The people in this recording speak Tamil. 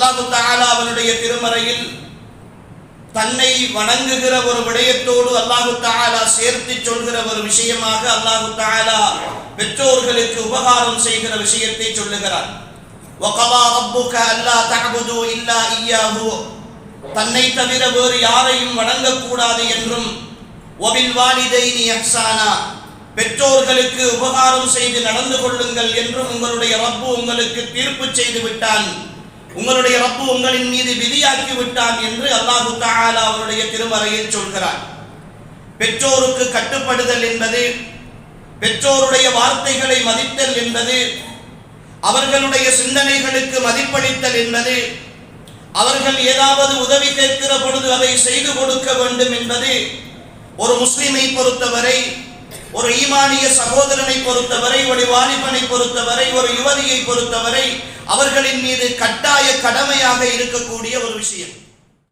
அல்லாஹு தாலா அவனுடைய திருமறையில் தன்னை வணங்குகிற ஒரு விடயத்தோடு அல்லாஹு தாலா சேர்த்து சொல்கிற ஒரு விஷயமாக அல்லாஹு தாலா பெற்றோர்களுக்கு உபகாரம் செய்கிற விஷயத்தை சொல்லுகிறார். தன்னை தவிர வேறு யாரையும் வணங்கக்கூடாது என்றும் பெற்றோர்களுக்கு உபகாரம் செய்து நடந்து கொள்ளுங்கள் என்றும் உங்களுடைய ரப்பு உங்களுக்கு தீர்ப்பு செய்து விட்டான். உங்களுடைய ரப்பு உங்களின் மீது விதியாக்கி விட்டான் என்று அல்லாஹு தாலா அவருடைய திருமறையில் சொல்கிறார். பெற்றோருக்கு கட்டுப்படுதல் என்பது பெற்றோருடைய வார்த்தைகளை மதித்தல் என்பது அவர்களுடைய சிந்தனைகளுக்கு மதிப்பளித்தல் என்பது அவர்கள் ஏதாவது உதவி கேட்கிற பொழுது அதை செய்து கொடுக்க வேண்டும் என்பது ஒரு முஸ்லிமை பொறுத்தவரை ஒரு ஈமானிய சகோதரனை பொறுத்தவரை ஒரு வாலிபனை பொறுத்தவரை ஒரு யுவதியை பொறுத்தவரை அவர்களின் மீது கட்டாய கடமையாக இருக்கக்கூடிய ஒரு விஷயம்.